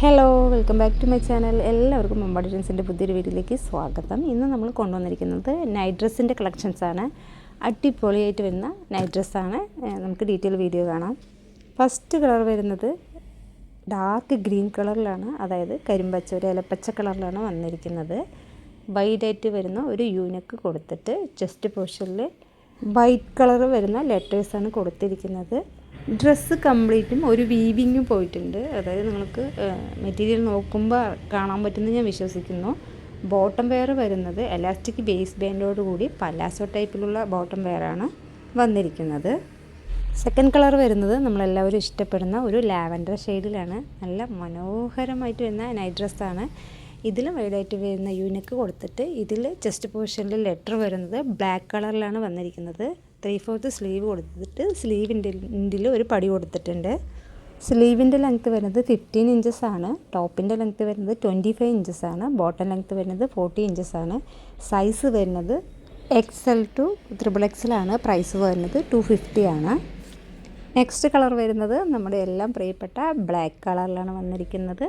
Hello welcome back to my channel എല്ലാവർക്കും മുമ്പാടി ഡ്രൻസിന്റെ പുതിയൊരു വീട്ടിലേക്ക് സ്വാഗതം. ഇന്ന് നമ്മൾ കൊണ്ടുവന്നിരിക്കുന്നത് നൈറ്റ് ഡ്രസ്സിന്റെ കളക്ഷൻസാണ് അടിപൊളിയായിട്ട് വരുന്ന നൈറ്റ് ഡ്രസ്സാണ് നമുക്ക് ഡീറ്റെയിൽ വീഡിയോ കാണാം. ഫസ്റ്റ് കളർ വരുന്നത് ഡാർക്ക് ഗ്രീൻ കളറിലാണ് അതായത് കരിമ്പച്ച ഒരു ഇലപ്പച്ച കളറിലാണ് വന്നിരിക്കുന്നത്. വൈഡായിട്ട് വരുന്ന ഒരു യൂനക്ക് കൊടുത്തിട്ട് ചെസ്റ്റ് പോർഷനിൽ വൈറ്റ് കളർ വരുന്ന ലെറ്റേഴ്സാണ് കൊടുത്തിരിക്കുന്നത്. ഡ്രസ്സ് കംപ്ലീറ്റും ഒരു വീവിങ്ങും പോയിട്ടുണ്ട്. അതായത് നിങ്ങൾക്ക് മെറ്റീരിയൽ നോക്കുമ്പോൾ കാണാൻ പറ്റുമെന്ന് ഞാൻ വിശ്വസിക്കുന്നു. ബോട്ടം വെയർ വരുന്നത് എലാസ്റ്റിക് ബേസ് ബാൻഡോട് കൂടി പലാസോ ടൈപ്പിലുള്ള ബോട്ടം വെയറാണ് വന്നിരിക്കുന്നത്. സെക്കൻഡ് കളർ വരുന്നത് നമ്മളെല്ലാവരും ഇഷ്ടപ്പെടുന്ന ഒരു ലാവൻഡർ ഷെയ്ഡിലാണ് നല്ല മനോഹരമായിട്ട് വരുന്ന നൈറ്റ് ഡ്രസ്സാണ് ഇതിൽ വൈഡായിട്ട് വരുന്ന യൂണിക്ക് കൊടുത്തിട്ട് ഇതിൽ ചെസ്റ്റ് പൊസിഷനിൽ ലെറ്റർ വരുന്നത് ബ്ലാക്ക് കളറിലാണ് വന്നിരിക്കുന്നത്. ത്രീ ഫോർത്ത് സ്ലീവ് കൊടുത്തിട്ട് സ്ലീവിന്റെ ഇൻഡിൽ ഒരു പടി കൊടുത്തിട്ടുണ്ട്. സ്ലീവിന്റെ ലെങ്ത്ത് വരുന്നത് ഫിഫ്റ്റീൻ ഇഞ്ചസ് ആണ്. ടോപ്പിന്റെ ലെങ്ത്ത് വരുന്നത് ട്വന്റി ഫൈവ് ഇഞ്ചസ് ആണ്. ബോട്ടം ലെങ്ത്ത് വരുന്നത് ഫോർട്ടി ഇഞ്ചസ് ആണ്. സൈസ് വരുന്നത് എക്സ് എൽ ടു ത്രിബിൾ എക്സലാണ് പ്രൈസ് വരുന്നത് ടു ഫിഫ്റ്റി ആണ്. നെക്സ്റ്റ് കളർ വരുന്നത് നമ്മുടെ എല്ലാം പ്രിയപ്പെട്ട ബ്ലാക്ക് കളറിലാണ് വന്നിരിക്കുന്നത്.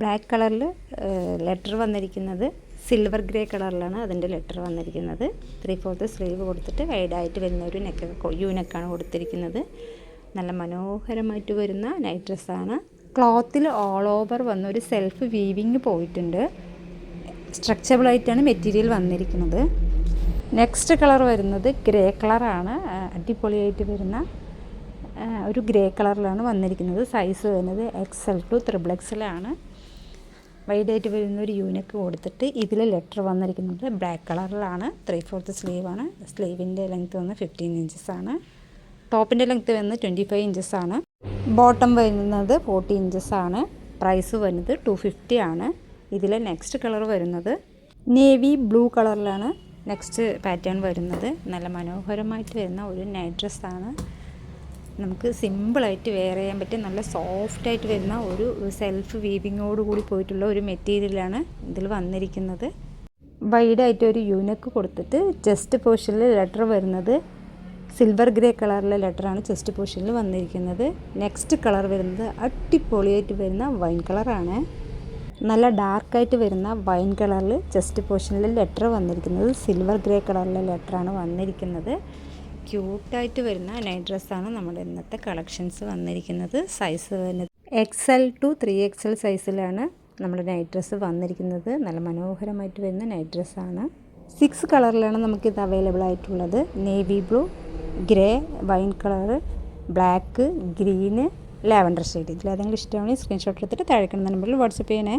ബ്ലാക്ക് കളറിൽ ലെറ്റർ വന്നിരിക്കുന്നത്. സിൽവർ ഗ്രേ കളറിലാണ് അതിന്റെ ലെറ്റർ വന്നിരിക്കുന്നത്. ത്രീ ഫോർത്ത് സ്ലീവ് കൊടുത്തിട്ട് വൈഡായിട്ട് വരുന്ന ഒരു നെക്ക് യു നെക്കാണ് കൊടുത്തിരിക്കുന്നത്. നല്ല മനോഹരമായിട്ട് വരുന്ന നൈറ്റ് ഡ്രസ്സാണ് ക്ലോത്തിൽ ഓൾ ഓവർ വന്ന ഒരു സെൽഫ് വീവിങ് പോയിട്ടുണ്ട്. സ്ട്രക്ചബിളായിട്ടാണ് മെറ്റീരിയൽ വന്നിരിക്കുന്നത്. നെക്സ്റ്റ് കളർ വരുന്നത് ഗ്രേ കളറാണ് അടിപൊളിയായിട്ട് വരുന്ന ഒരു ഗ്രേ കളറിലാണ് വന്നിരിക്കുന്നത്. സൈസ് വരുന്നത് എക്സ് എൽ ടു ത്രിബിൾ എക്സലാണ് വൈഡായിട്ട് വരുന്ന ഒരു യൂണിക്ക് കൊടുത്തിട്ട് ഇതിൽ ലെറ്റർ വന്നിരിക്കുന്നത് ബ്ലാക്ക് കളറിലാണ്. ത്രീ ഫോർത്ത് സ്ലീവാണ് സ്ലീവിന്റെ ലെങ്ത് വന്ന് ഫിഫ്റ്റീൻ ഇഞ്ചസ് ആണ്. ടോപ്പിന്റെ ലെങ്ത് വന്ന് ട്വന്റി ഫൈവ് ഇഞ്ചസ് ആണ്. ബോട്ടം വരുന്നത് ഫോർട്ടി ഇഞ്ചസ് ആണ്. പ്രൈസ് വരുന്നത് ടു ഫിഫ്റ്റി ആണ്. ഇതിൽ നെക്സ്റ്റ് കളർ വരുന്നത് നേവി ബ്ലൂ കളറിലാണ് നെക്സ്റ്റ് പാറ്റേൺ വരുന്നത്. നല്ല മനോഹരമായിട്ട് വരുന്ന ഒരു നൈറ്റ് ഡ്രസ്സാണ് നമുക്ക് സിമ്പിളായിട്ട് വെയർ ചെയ്യാൻ പറ്റിയ നല്ല സോഫ്റ്റായിട്ട് വരുന്ന ഒരു സെൽഫ് വീവിങ്ങോട് കൂടി പോയിട്ടുള്ള ഒരു മെറ്റീരിയലാണ് ഇതിൽ വന്നിരിക്കുന്നത്. വൈഡായിട്ട് ഒരു യൂനക്ക് കൊടുത്തിട്ട് ചെസ്റ്റ് പോർഷനിൽ ലെറ്റർ വരുന്നത്. സിൽവർ ഗ്രേ കളറിലെ ലെറ്ററാണ് ചെസ്റ്റ് പോർഷനിൽ വന്നിരിക്കുന്നത്. നെക്സ്റ്റ് കളർ വരുന്നത് അടിപൊളിയായിട്ട് വരുന്ന വൈൻ കളറാണ് നല്ല ഡാർക്കായിട്ട് വരുന്ന വൈൻ കളറിൽ ചെസ്റ്റ് പോർഷനിൽ ലെറ്റർ വന്നിരിക്കുന്നത്. സിൽവർ ഗ്രേ കളറിലെ ലെറ്ററാണ് വന്നിരിക്കുന്നത്. ക്യൂട്ടായിട്ട് വരുന്ന നൈറ്റ് ഡ്രസ്സാണ് നമ്മുടെ ഇന്നത്തെ കളക്ഷൻസ് വന്നിരിക്കുന്നത്. സൈസ് വരുന്നത് X L to three X L സൈസിലാണ് നമ്മുടെ നൈറ്റ് ഡ്രസ്സ് വന്നിരിക്കുന്നത്. നല്ല മനോഹരമായിട്ട് വരുന്ന നൈറ്റ് ഡ്രസ്സാണ്. സിക്സ് കളറിലാണ് നമുക്കിത് അവൈലബിൾ ആയിട്ടുള്ളത്. Navy blue grey wine colour black green lavender shade ഇതിലേതെങ്കിലും ഇഷ്ടമാണെങ്കിൽ സ്ക്രീൻഷോട്ട് എടുത്തിട്ട് താഴേക്കുന്ന നമ്പറിൽ വാട്സപ്പ് ചെയ്യണേ.